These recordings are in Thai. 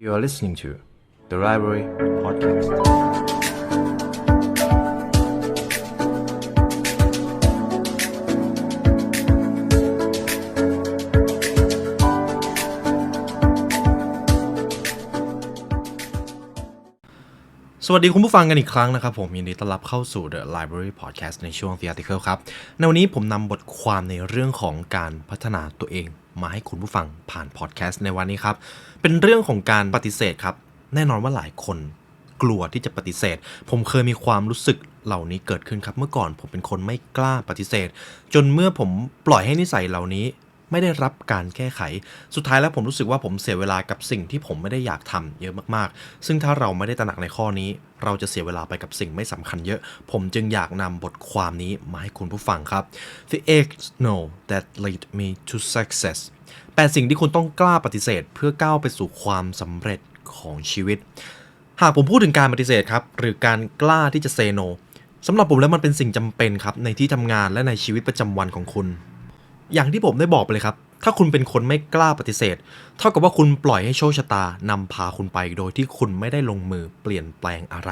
You are listening to the Library Podcast. สวัสดีคุณผู้ฟังกันอีกครั้งนะครับ ผมยินดีต้อนรับเข้าสู่ The Library Podcast ในช่วง The Article ครับ ในวันนี้ผมนำบทความในเรื่องของการพัฒนาตัวเอง มาให้คุณผู้ฟังผ่านพอดแคสต์ในวันนี้ครับ เป็นเรื่องของการปฏิเสธครับ แน่นอนว่าหลายคนกลัวที่จะปฏิเสธ ผมเคยมีความรู้สึกเหล่านี้เกิดขึ้นครับ เมื่อก่อนผมเป็นคนไม่กล้าปฏิเสธ จนเมื่อผมปล่อยให้นิสัยเหล่านี้ ไม่ได้รับการแก้ไข สุดท้ายแล้วผมรู้สึกว่าผมเสียเวลากับสิ่งที่ผมไม่ได้อยากทำเยอะมากๆ ซึ่งถ้าเราไม่ได้ตระหนักในข้อนี้ เราจะเสียเวลาไปกับสิ่งไม่สำคัญเยอะ ผมจึงอยากนำบทความนี้มาให้คุณผู้ฟังครับ The eight no that lead me to success แปดสิ่งที่คุณต้องกล้าปฏิเสธ เพื่อก้าวไปสู่ความสำเร็จของชีวิต หากผมพูดถึงการปฏิเสธครับ หรือการกล้าที่จะเซโนสำหรับผมแล้วมันเป็นสิ่งจำเป็นครับ ในที่ทำงานและในชีวิตประจำวันของคุณ อย่างที่ผมได้บอกไปเลยครับ ถ้าคุณเป็นคนไม่กล้าปฏิเสธ เท่ากับว่าคุณปล่อยให้โชคชะตานำพาคุณไปโดยที่คุณไม่ได้ลงมือเปลี่ยนแปลงอะไร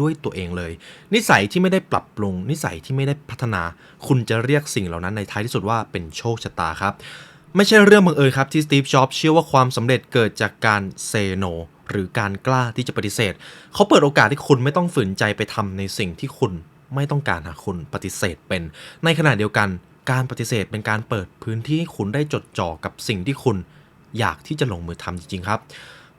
ด้วยตัวเองเลย นิสัยที่ไม่ได้ปรับปรุง นิสัยที่ไม่ได้พัฒนา คุณจะเรียกสิ่งเหล่านั้นในท้ายที่สุดว่าเป็นโชคชะตาครับ ไม่ใช่เรื่องบังเอิญครับที่สตีฟจ็อบส์เชื่อว่าความสำเร็จเกิดจากการเซโนหรือการกล้าที่จะปฏิเสธ เขาเปิดโอกาสให้คุณไม่ต้องฝืนใจไปทำในสิ่งที่คุณไม่ต้องการหากคุณปฏิเสธเป็น ในขณะเดียวกัน การปฏิเสธเป็นการเปิดพื้นที่ให้คุณได้จดจ่อกับสิ่งที่คุณอยากที่จะลงมือทำจริงๆครับ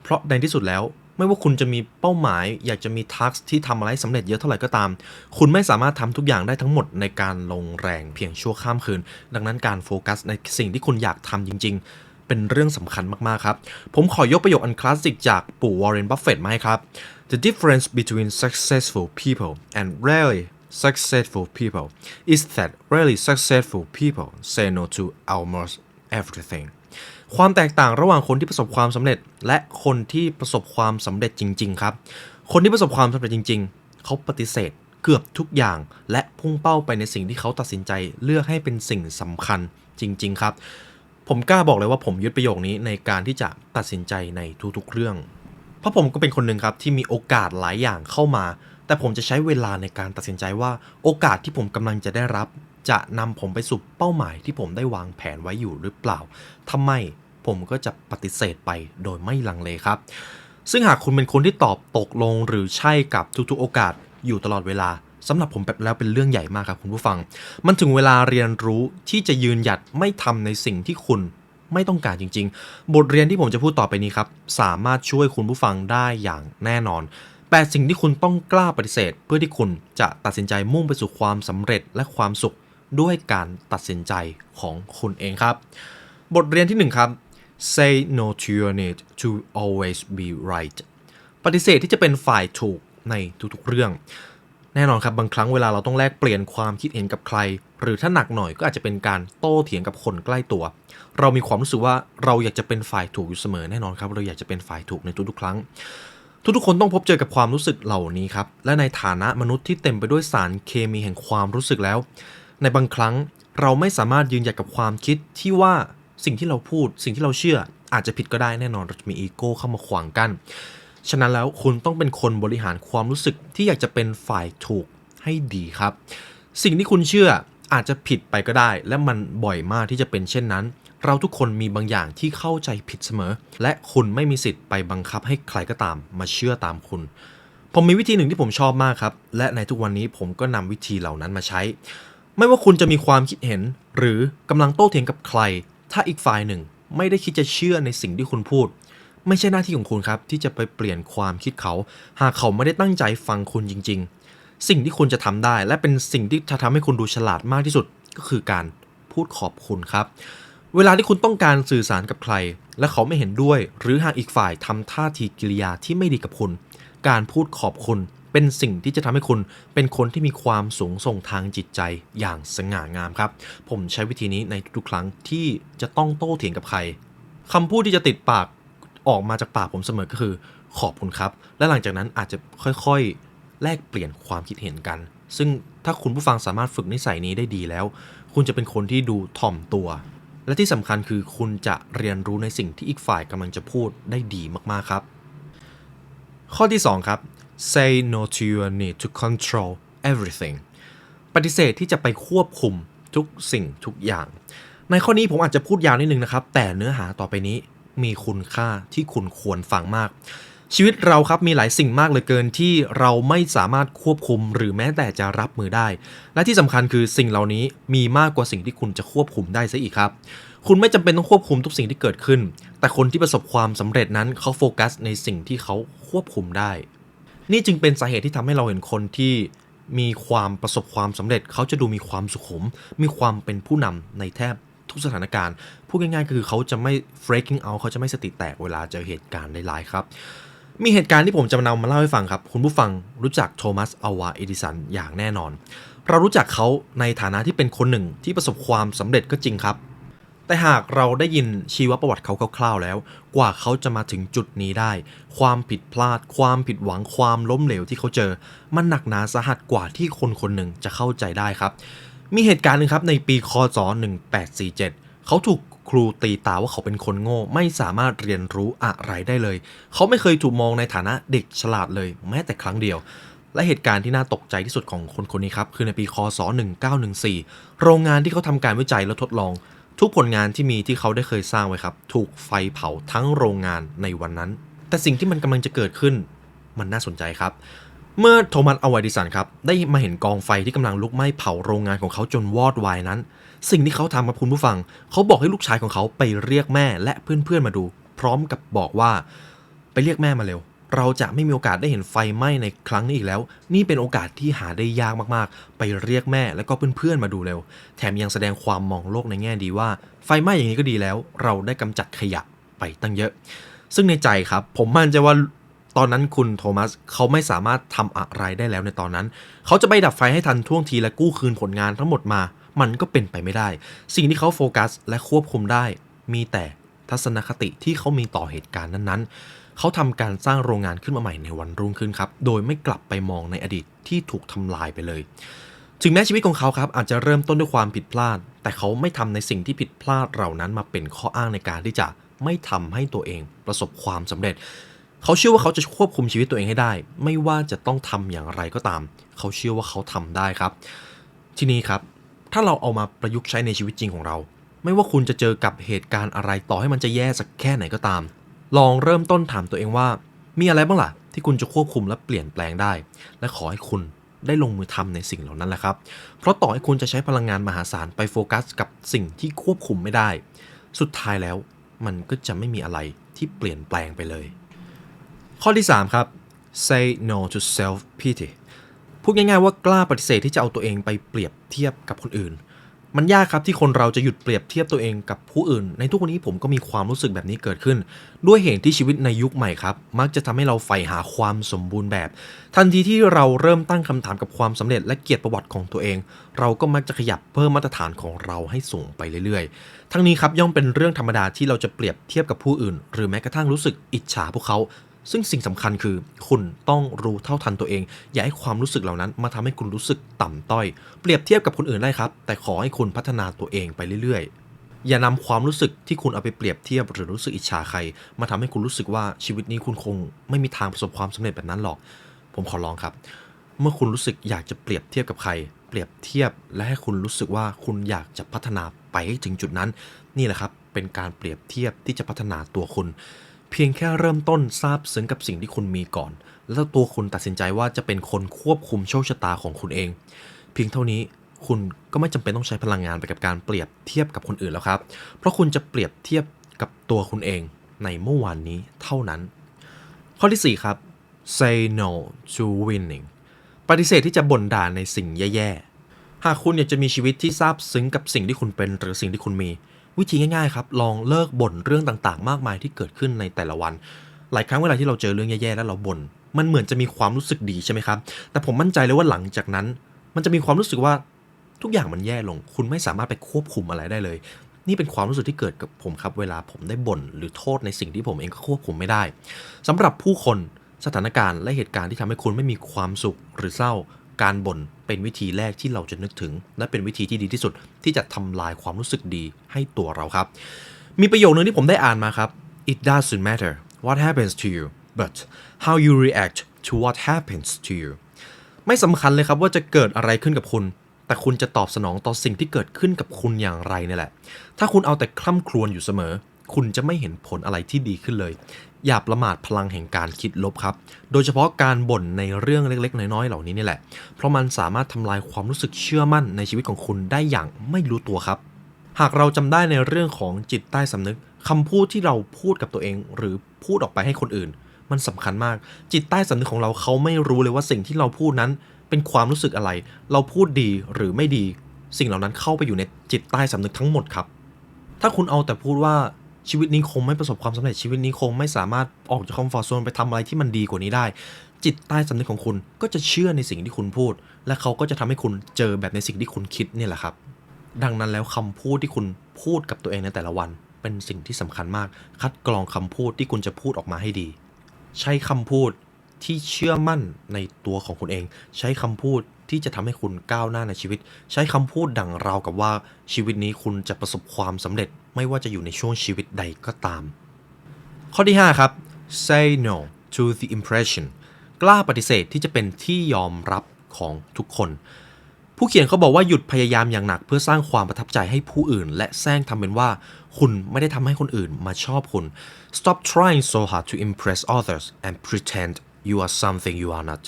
เพราะในที่สุดแล้วไม่ว่าคุณจะมีเป้าหมาย อยากจะมีทักษที่ทำอะไรสำเร็จเยอะเท่าไหร่ก็ตาม คุณไม่สามารถทำทุกอย่างได้ทั้งหมดในการลงแรงเพียงชั่วข้ามคืน ดังนั้นการโฟกัสในสิ่งที่คุณอยากทำจริง ๆ เป็นเรื่องสำคัญมากๆครับ ผมขอยกประโยคอันคลาสสิกจากปู่วอร์เรนบัฟเฟตต์มาให้ครับ The difference between successful people and rarely successful people is that really successful people say no to almost everything ความแตกต่างระหว่างคนที่ประสบความสำเร็จ และคนที่ประสบความสำเร็จจริง ๆ ครับ คนที่ประสบความสำเร็จจริง ๆ เขาปฏิเสธเกือบทุกอย่าง และพุ่งเป้าไปในสิ่งที่เขาตัดสินใจเลือกให้เป็นสิ่งสำคัญจริง ๆ ครับ ผมกล้าบอกเลยว่าผมยึดประโยคนี้ในการที่จะตัดสินใจในทุกๆเรื่อง เพราะผมก็เป็นคนหนึ่งครับที่มีโอกาสหลายอย่างเข้ามา แต่ผมจะใช้เวลาในการตัดสินใจว่าโอกาสที่ผมกำลังจะได้รับ จะนำผมไปสู่เป้าหมายที่ผมได้วางแผนไว้อยู่หรือเปล่าถ้าไมผมก็จะปฏิเสธไปโดยไม่ลังเลครับ ซึ่งหากคุณเป็นคนที่ตอบตกลงหรือใช่กับทุกๆโอกาสอยู่ตลอดเวลาสำหรับผมแบบแล้วเป็นเรื่องใหญ่มากครับคุณผู้ฟัง มันถึงเวลาเรียนรู้ที่จะยืนหยัดไม่ทำในสิ่งที่คุณไม่ต้องการจริง ๆ บทเรียนที่ผมจะพูดต่อไปนี้ครับ สามารถช่วยคุณผู้ฟังได้อย่างแน่นอน แปดสิ่งที่คุณต้องกล้าปฏิเสธ เพื่อที่คุณจะตัดสินใจมุ่งไปสู่ความสำเร็จและความสุขด้วยการตัดสินใจของคุณเองครับ บทเรียนที่หนึ่งครับ say no to your need to always be right ปฏิเสธที่จะเป็นฝ่ายถูกในทุกๆเรื่อง แน่นอนครับบางครั้งเวลาเราต้องแลกเปลี่ยนความคิดเห็นกับใคร หรือถ้าหนักหน่อยก็อาจจะเป็นการโต้เถียงกับคนใกล้ตัว เรามีความรู้สึกว่าเราอยากจะเป็นฝ่ายถูกอยู่เสมอแน่นอนครับ เราอยากจะเป็นฝ่ายถูกในทุกๆครั้ง ทุกๆคนต้องพบเจอกับความรู้สึกเหล่านี้ครับ และในฐานะมนุษย์ที่เต็มไปด้วยสารเคมีแห่งความรู้สึกแล้ว ในบางครั้งเราไม่สามารถยืนหยัดกับความคิดที่ว่าสิ่งที่เราพูด สิ่งที่เราเชื่อ อาจจะผิดก็ได้แน่นอนเราจะมีอีโก้เข้ามาขวางกั้นฉะนั้นแล้วคุณต้องเป็นคนบริหารความรู้สึกที่อยากจะเป็นฝ่ายถูกให้ดีครับ สิ่งที่คุณเชื่ออาจจะผิดไปก็ได้ และมันบ่อยมากที่จะเป็นเช่นนั้น เราทุกคนมีบางอย่างที่เข้าใจผิดเสมอ และคุณไม่มีสิทธิ์ไปบังคับให้ใครก็ตามมาเชื่อตามคุณ ผมมีวิธีหนึ่งที่ผมชอบมากครับ และในทุกวันนี้ผมก็นำวิธีเหล่านั้นมาใช้ ไม่ว่าคุณจะมีความคิดเห็น หรือกำลังโต้เถียงกับใคร ถ้าอีกฝ่ายหนึ่ง ไม่ได้คิดจะเชื่อในสิ่งที่คุณพูด ไม่ใช่หน้าที่ของคุณครับที่จะไปเปลี่ยนความคิดเขา หากเขาไม่ได้ตั้งใจฟังคุณจริง ๆ สิ่งที่คุณจะทำได้ และเป็นสิ่งที่จะทำให้คุณดูฉลาดมากที่สุดก็คือการพูดขอบคุณครับ เวลาที่คุณต้องการสื่อสารกับใคร และเขาไม่เห็นด้วย หรือหากอีกฝ่ายทำท่าทีกิริยาที่ไม่ดีกับคุณ การพูดขอบคุณเป็นสิ่งที่จะทำให้คุณเป็นคนที่มีความสูงส่งทางจิตใจอย่างสง่างามครับ ผมใช้วิธีนี้ในทุกครั้งที่จะต้องโต้เถียงกับใครคำพูดที่จะติดปากออกมาจากปากผมเสมอก็คือ ขอบคุณครับ และหลังจากนั้นอาจจะค่อยๆ แลกเปลี่ยนความคิดเห็นกัน ซึ่งถ้าคุณผู้ฟังสามารถฝึกนิสัยนี้ได้ดีแล้ว คุณจะเป็นคนที่ดูถ่อมตัว และที่สำคัญคือคุณจะเรียนรู้ในสิ่งที่อีกฝ่ายกำลังจะพูดได้ดีมากๆครับ ข้อที่ 2 ครับ say no to your need to control everything ปฏิเสธที่จะไปควบคุมทุกสิ่งทุกอย่าง ในข้อนี้ผมอาจจะพูดยาวนิดนึงนะครับ แต่เนื้อหาต่อไปนี้มีคุณค่าที่คุณควรฟังมาก ชีวิตเราครับมีหลายสิ่งมากเหลือเกินที่เราไม่สามารถควบคุมหรือแม้แต่จะรับมือได้ และที่สำคัญคือสิ่งเหล่านี้มีมากกว่าสิ่งที่คุณจะควบคุมได้ซะอีกครับ คุณไม่จำเป็นต้องควบคุมทุกสิ่งที่เกิดขึ้น แต่คนที่ประสบความสำเร็จนั้นเขาโฟกัสในสิ่งที่เขาควบคุมได้ นี่จึงเป็นสาเหตุที่ทำให้เราเห็นคนที่มีความประสบความสำเร็จ เขาจะดูมีความสุขุม มีความเป็นผู้นำในแทบทุกสถานการณ์พูดง่ายๆคือเขาจะไม่ freaking out เขาจะไม่สติแตกเวลาเจอเหตุการณ์ร้ายๆครับ มีเหตุการณ์ที่ผมจะมานำมาเล่าให้ฟังครับ คุณผู้ฟังรู้จักโทมัสอวาเอดิสันอย่างแน่นอน เรารู้จักเขาในฐานะที่เป็นคนหนึ่งที่ประสบความสำเร็จก็จริงครับ แต่หากเราได้ยินชีวประวัติเขาคร่าวๆแล้ว กว่าเขาจะมาถึงจุดนี้ได้ ความผิดพลาด ความผิดหวังความล้มเหลวที่เขาเจอ มันหนักหนาสาหัสกว่าที่คนคนหนึ่งจะเข้าใจได้ครับ มีเหตุการณ์หนึ่งครับในปีคศ1847 เขาถูก ครูตีตาว่าเขาเป็นคนโง่ ไม่สามารถเรียนรู้อะไรได้เลย เขาไม่เคยถูกมองในฐานะเด็กฉลาดเลยแม้แต่ครั้งเดียว และเหตุการณ์ที่น่าตกใจที่สุดของคนคนนี้ครับ คือในปีคศ 1914 โรงงานที่เขาทำการวิจัยและทดลอง ทุกผลงานที่มีที่เขาได้เคยสร้างไว้ครับ ถูกไฟเผาทั้งโรงงานในวันนั้น แต่สิ่งที่มันกำลังจะเกิดขึ้นมันน่าสนใจครับ เมื่อโทมัสอวาดิสันครับได้มาเห็นกองไฟที่กำลังลุกไหม้เผาโรงงานของเขาจนวอดวายนั้น สิ่งที่เขาทำกับคุณผู้ฟัง เขาบอกให้ลูกชายของเขาไปเรียกแม่และเพื่อนๆมาดู พร้อมกับบอกว่า ไปเรียกแม่มาเร็ว เราจะไม่มีโอกาสได้เห็นไฟไหม้ในครั้งนี้อีกแล้ว นี่เป็นโอกาสที่หาได้ยากมากๆ ไปเรียกแม่และก็เพื่อนๆมาดูเร็ว แถมยังแสดงความมองโลกในแง่ดีว่า ไฟไหม้อย่างนี้ก็ดีแล้ว เราได้กำจัดขยะไปตั้งเยอะ ซึ่งในใจครับ ผมมั่นใจว่า ตอนนั้นคุณโทมัสเขาไม่สามารถทำอะไรได้แล้วในตอนนั้น เขาจะไปดับไฟให้ทันท่วงทีและกู้คืนผลงานทั้งหมดมา มันก็เป็นไปไม่ได้ สิ่งที่เขาโฟกัสและควบคุมได้ มีแต่ทัศนคติที่เขามีต่อเหตุการณ์นั้นๆ เขาทำการสร้างโรงงานขึ้นมาใหม่ในวันรุ่งขึ้นครับ โดยไม่กลับไปมองในอดีตที่ถูกทำลายไปเลย ถึงแม้ชีวิตของเขาครับอาจจะเริ่มต้นด้วยความผิดพลาด แต่เขาไม่ทำในสิ่งที่ผิดพลาดเหล่านั้นมาเป็นข้ออ้างในการที่จะไม่ทำให้ตัวเองประสบความสำเร็จ เขาเชื่อว่าเขาจะควบคุมชีวิตตัวเองให้ได้ ไม่ว่าจะต้องทำอย่างไรก็ตาม เขาเชื่อว่าเขาทำได้ครับ ทีนี้ครับ ถ้าเราเอามาประยุกต์ใช้ในชีวิตจริงของเรา ไม่ว่าคุณจะเจอกับเหตุการณ์อะไรต่อให้มันจะแย่สักแค่ไหนก็ตาม ลองเริ่มต้นถามตัวเองว่า มีอะไรบ้างล่ะ ที่คุณจะควบคุมและเปลี่ยนแปลงได้ และขอให้คุณได้ลงมือทำในสิ่งเหล่านั้นแหละครับ เพราะต่อให้คุณจะใช้พลังงานมหาศาลไปโฟกัสกับสิ่งที่ควบคุมไม่ได้ สุดท้ายแล้วมันก็จะไม่มีอะไรที่เปลี่ยนแปลงไปเลย ข้อที่ 3 ครับ say no to self pity พูดง่ายๆว่ากล้าปฏิเสธที่จะเอาตัวเองไปเปรียบเทียบกับคนอื่น มันยากครับที่คนเราจะหยุดเปรียบเทียบตัวเองกับผู้อื่น ในทุกวันนี้ผมก็มีความรู้สึกแบบนี้เกิดขึ้น ด้วยเหตุที่ชีวิตในยุคใหม่ครับ มักจะทำให้เราใฝ่หาความสมบูรณ์แบบ ทันทีที่เราเริ่มตั้งคำถามกับความสำเร็จและเกียรติประวัติของตัวเอง เราก็มักจะขยับเพิ่มมาตรฐานของเราให้สูงไปเรื่อยๆ ทั้งนี้ครับย่อมเป็นเรื่องธรรมดาที่เราจะเปรียบเทียบกับผู้อื่น หรือแม้กระทั่งรู้สึกอิจฉาพวกเขา ซึ่งสิ่งสำคัญคือคุณต้องรู้เท่าทันตัวเอง อย่าให้ความรู้สึกเหล่านั้นมาทำให้คุณรู้สึกต่ำต้อย เปรียบเทียบกับคนอื่นได้ครับ แต่ขอให้คุณพัฒนาตัวเองไปเรื่อยๆ อย่านำความรู้สึกที่คุณเอาไปเปรียบเทียบ หรือรู้สึกอิจฉาใคร มาทำให้คุณรู้สึกว่าชีวิตนี้คุณคง ไม่มีทางประสบความสำเร็จแบบนั้นหรอก ผมขอร้องครับ เมื่อคุณรู้สึกอยากจะเปรียบเทียบกับใคร เปรียบเทียบและให้คุณรู้สึกว่าคุณอยากจะพัฒนาไปให้ถึงจุดนั้น นี่แหละครับเป็นการเปรียบเทียบที่จะพัฒนาตัวคุณ เพียงแค่เริ่มต้นทราบซึ้งกับสิ่งที่คุณมีก่อน แล้วตัวคุณตัดสินใจว่าจะเป็นคนควบคุมโชคชะตาของคุณเอง เพียงเท่านี้คุณก็ไม่จำเป็นต้องใช้พลังงานไปกับการเปรียบเทียบกับคนอื่นแล้วครับ เพราะคุณจะเปรียบเทียบกับตัวคุณเองในเมื่อวานนี้เท่านั้น ข้อที่ 4 ครับ say no to winning ปฏิเสธที่จะบ่นด่าในสิ่งแย่ๆ หากคุณอยากจะมีชีวิตที่ซาบซึ้งกับสิ่งที่คุณเป็นหรือสิ่งที่คุณมี วิธีง่ายๆครับลองเลิกบ่นเรื่องต่างๆ มากมายที่เกิดขึ้นในแต่ละวัน หลายครั้งเวลาที่เราเจอเรื่องแย่ๆแล้วเราบ่นมันเหมือนจะมีความรู้สึกดีใช่ไหมครับแต่ผมมั่นใจเลยว่าหลังจากนั้น มันจะมีความรู้สึกว่าทุกอย่างมันแย่ลง คุณไม่สามารถไปควบคุมอะไรได้เลย นี่เป็นความรู้สึกที่เกิดกับผมครับ เวลาผมได้บ่นหรือโทษในสิ่งที่ผมเองก็ควบคุมไม่ได้สำหรับผู้คนสถานการณ์และเหตุการณ์ที่ทำให้คุณไม่มีความสุขหรือเศร้า การบ่นเป็นวิธีแรกที่เราจะนึกถึง และเป็นวิธีที่ดีที่สุดที่จะทำลายความรู้สึกดีให้ตัวเราครับ มีประโยคนึงที่ผมได้อ่านมาครับ it doesn't matter what happens to you but how you react to what happens to you ไม่สำคัญเลยครับว่าจะเกิดอะไรขึ้นกับคุณ แต่คุณจะตอบสนองต่อสิ่งที่เกิดขึ้นกับคุณอย่างไรนี่แหละ ถ้าคุณเอาแต่คล่ำครวญอยู่เสมอ คุณจะไม่เห็นผลอะไรที่ดีขึ้นเลย อย่าประมาทพลังแห่งการคิดลบครับ โดยเฉพาะการบ่นในเรื่องเล็ก ๆ น้อย ๆ เหล่านี้นี่แหละ เพราะมันสามารถทำลายความรู้สึกเชื่อมั่นในชีวิตของคุณได้อย่างไม่รู้ตัวครับ หากเราจำได้ในเรื่องของจิตใต้สำนึกคำพูดที่เราพูดกับตัวเอง หรือพูดออกไปให้คนอื่น มันสำคัญมาก จิตใต้สำนึกของเราเขาไม่รู้เลยว่าสิ่งที่เราพูดนั้น เป็นความรู้สึกอะไร เราพูดดีหรือไม่ดี สิ่งเหล่านั้นเข้าไปอยู่ในจิตใต้สำนึกทั้งหมดครับ ถ้าคุณเอาแต่พูดว่า ชีวิตนี้คงไม่ประสบความสำเร็จชีวิตนี้คงไม่สามารถออกจากคอมฟอร์ทโซนไปทำอะไรที่มันดีกว่านี้ได้ จิตใต้สำนึกของคุณก็จะเชื่อในสิ่งที่คุณพูด และเขาก็จะทำให้คุณเจอแบบในสิ่งที่คุณคิดนี่แหละครับ ดังนั้นแล้วคำพูดที่คุณพูดกับตัวเองในแต่ละวัน เป็นสิ่งที่สำคัญมาก คัดกรองคำพูดที่คุณจะพูดออกมาให้ดี ใช้คำพูด ที่เชื่อมั่นในตัวของคุณเอง ใช้คำพูดที่จะทำให้คุณก้าวหน้าในชีวิต ใช้คำพูดดังราวกับว่าชีวิตนี้คุณจะประสบความสำเร็จ ไม่ว่าจะอยู่ในช่วงชีวิตใดก็ตาม ข้อที่ 5 ครับ say no to the impression กล้าปฏิเสธที่จะเป็นที่ยอมรับของทุกคน ผู้เขียนเขาบอกว่าหยุดพยายามอย่างหนัก เพื่อสร้างความประทับใจให้ผู้อื่น และแซงทำเป็นว่า คุณไม่ได้ทำให้คนอื่นมาชอบคุณ stop trying so hard to impress others and pretend you are something you are not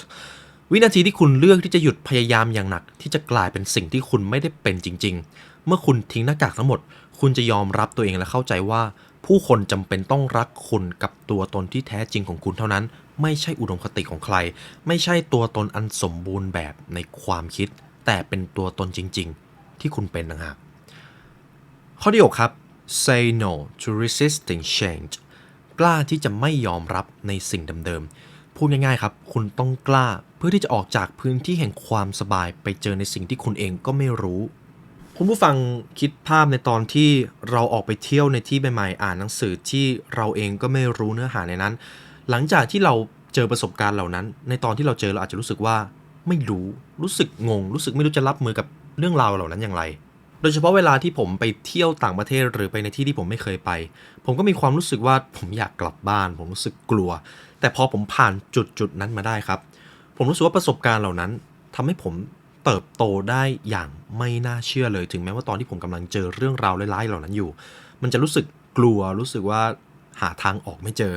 วินาทีที่คุณเลือกที่จะหยุดพยายามอย่างหนัก ที่จะกลายเป็นสิ่งที่คุณไม่ได้เป็นจริง ๆ เมื่อคุณทิ้งหน้ากากทั้งหมด คุณจะยอมรับตัวเองและเข้าใจว่า ผู้คนจำเป็นต้องรักคุณกับตัวตนที่แท้จริงของคุณเท่านั้น ไม่ใช่อุดมคติของใคร ไม่ใช่ตัวตนอันสมบูรณ์แบบในความคิด แต่เป็นตัวตนจริง ๆ ที่คุณเป็นต่างหากข้อที่6ครับ say no to resisting change กล้าที่จะไม่ยอมรับในสิ่งเดิมๆ พูดง่ายๆครับ คุณต้องกล้าเพื่อที่จะออกจากพื้นที่แห่งความสบายไปเจอในสิ่งที่คุณเองก็ไม่รู้ คุณผู้ฟังคิดภาพในตอนที่เราออกไปเที่ยวในที่ใหม่ๆอ่านหนังสือที่เราเองก็ไม่รู้เนื้อหาในนั้น หลังจากที่เราเจอประสบการณ์เหล่านั้น ในตอนที่เราเจอเราอาจจะรู้สึกว่าไม่รู้ รู้สึกงง รู้สึกไม่รู้จะรับมือกับเรื่องราวเหล่านั้นอย่างไร โดยเฉพาะเวลาที่ผมไปเที่ยวต่างประเทศหรือไปในที่ที่ผมไม่เคยไป ผมก็มีความรู้สึกว่าผมอยากกลับบ้าน ผมรู้สึกกลัว แต่พอผมผ่านจุดจุดนั้นมาได้ครับ ผมรู้สึกว่าประสบการณ์เหล่านั้นทำให้ผมเติบโตได้อย่างไม่น่าเชื่อเลย ถึงแม้ว่าตอนที่ผมกำลังเจอเรื่องราวร้ายๆเหล่านั้นอยู่ มันจะรู้สึกกลัวรู้สึกว่าหาทางออกไม่เจอ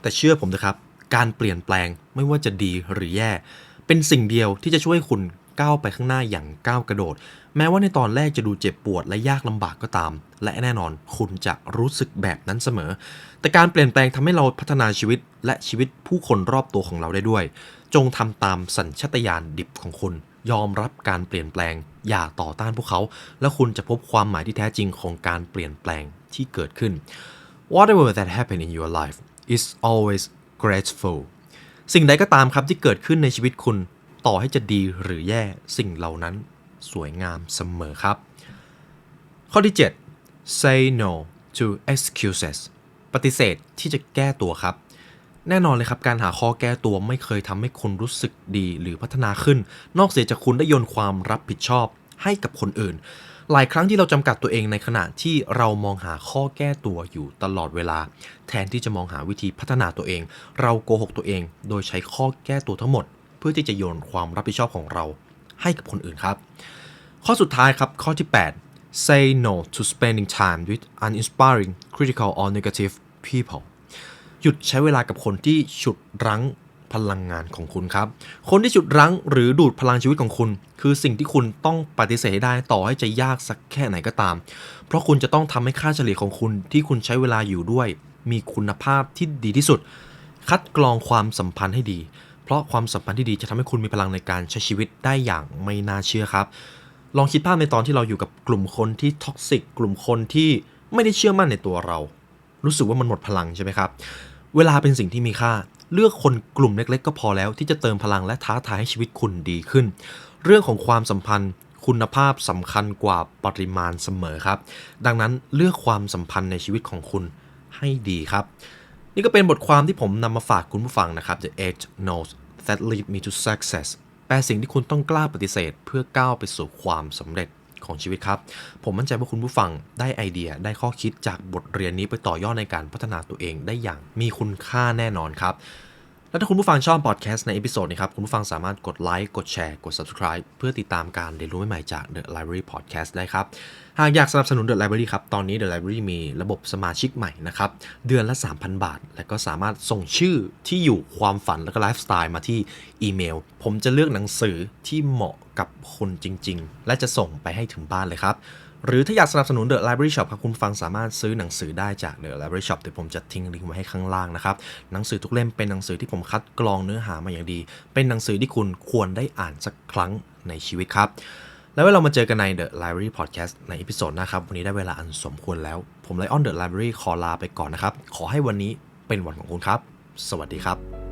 แต่เชื่อผมนะครับ การเปลี่ยนแปลงไม่ว่าจะดีหรือแย่ เป็นสิ่งเดียวที่จะช่วยคุณก้าวไปข้างหน้าอย่างก้าวกระโดด แม้ว่าในตอนแรกจะดูเจ็บปวดและยากลำบากก็ตาม และแน่นอนคุณจะรู้สึกแบบนั้นเสมอ แต่การเปลี่ยนแปลงทำให้เราพัฒนาชีวิตและชีวิตผู้คนรอบตัวของเราได้ด้วย จงทำตามสัญชาตญาณดิบของคุณ ยอมรับการเปลี่ยนแปลง อย่าต่อต้านพวกเขา แล้วคุณจะพบความหมายที่แท้จริงของการเปลี่ยนแปลงที่เกิดขึ้น whatever that happen in your life is always grateful สิ่งใดก็ตามครับที่เกิดขึ้นในชีวิตคุณ ต่อให้จะดีหรือแย่สิ่งเหล่านั้น สวยงามเสมอครับ ข้อที่ 7 say no to excuses ปฏิเสธที่จะแก้ตัวครับ แน่นอนเลยครับการหาข้อแก้ตัวไม่เคยทำให้คุณรู้สึกดีหรือพัฒนาขึ้น นอกเสียจากคุณได้โยนความรับผิดชอบให้กับคนอื่น หลายครั้งที่เราจำกัดตัวเองในขณะที่เรามองหาข้อแก้ตัวอยู่ตลอดเวลา แทนที่จะมองหาวิธีพัฒนาตัวเอง เราโกหกตัวเอง โดยใช้ข้อแก้ตัวทั้งหมด เพื่อที่จะโยนความรับผิดชอบของเรา ให้กับคนอื่นครับ ข้อสุดท้ายครับ ข้อที่ 8 say no to spending time with uninspiring critical or negative people หยุดใช้เวลากับคนที่ฉุดรั้งพลังงานของคุณครับ คนที่ฉุดรั้งหรือดูดพลังชีวิตของคุณ คือสิ่งที่คุณต้องปฏิเสธได้ต่อให้จะยากสักแค่ไหนก็ตาม เพราะคุณจะต้องทำให้ค่าเฉลี่ยของคุณที่คุณใช้เวลาอยู่ด้วย มีคุณภาพที่ดีที่สุด คัดกรองความสัมพันธ์ให้ดี เพราะความสัมพันธ์ที่ดีจะทำให้คุณมีพลังในการใช้ชีวิตได้อย่างไม่น่าเชื่อครับ ลองคิดภาพในตอนที่เราอยู่กับกลุ่มคนที่ท็อกซิกกลุ่มคนที่ไม่ได้เชื่อมั่นในตัวเรา รู้สึกว่ามันหมดพลังใช่ไหมครับ เวลาเป็นสิ่งที่มีค่า เลือกคนกลุ่มเล็กๆ ก็พอแล้วที่จะเติมพลังและท้าทายให้ชีวิตคุณดีขึ้น เรื่องของความสัมพันธ์คุณภาพสำคัญกว่าปริมาณเสมอครับ ดังนั้นเลือกความสัมพันธ์ในชีวิตของคุณให้ดีครับ นี่ก็เป็นบทความที่ผมนำมาฝากคุณผู้ฟังนะครับ The Eight No's That Lead Me to Success แปลสิ่งที่คุณต้องกล้าปฏิเสธ เพื่อก้าวไปสู่ความสำเร็จของชีวิตครับ ผมมั่นใจว่าคุณผู้ฟังได้ไอเดียได้ข้อคิดจากบทเรียนนี้ไปต่อยอดในการพัฒนาตัวเองได้อย่างมีคุณค่าแน่นอนครับ และถ้าคุณผู้ฟังชอบพอดแคสต์ในเอพิโซดนี้ครับ คุณผู้ฟังสามารถกดไลค์กดแชร์กด subscribe เพื่อติดตามการเรียนรู้ใหม่ๆจาก The Library Podcast ได้ครับ หากอยากสนับสนุน The Library ครับ ตอนนี้ The Library มีระบบสมาชิกใหม่นะครับ เดือนละ 3,000 บาท และก็สามารถส่งชื่อที่อยู่ความฝันและก็ไลฟ์สไตล์มาที่อีเมล ผมจะเลือกหนังสือที่เหมาะกับคนจริง ๆ และจะส่งไปให้ถึงบ้านเลยครับ หรือถ้าอยากสนับสนุน The Library Shop ครับคุณฟังสามารถซื้อหนังสือได้จาก The Library Shop เดี๋ยวผมจะทิ้งลิงก์ไว้ให้ข้างล่างนะครับ หนังสือทุกเล่มเป็นหนังสือที่ผมคัดกรองเนื้อหามาอย่างดี เป็นหนังสือที่คุณควรได้อ่านสักครั้งในชีวิตครับ แล้วเวลามาเจอกันใน The Library Podcast ในอีพิโซดนะครับ วันนี้ได้เวลาอันสมควรแล้ว ผมไลออน The Library ขอลาไปก่อนนะครับ ขอให้วันนี้เป็นวันของคุณครับ สวัสดีครับ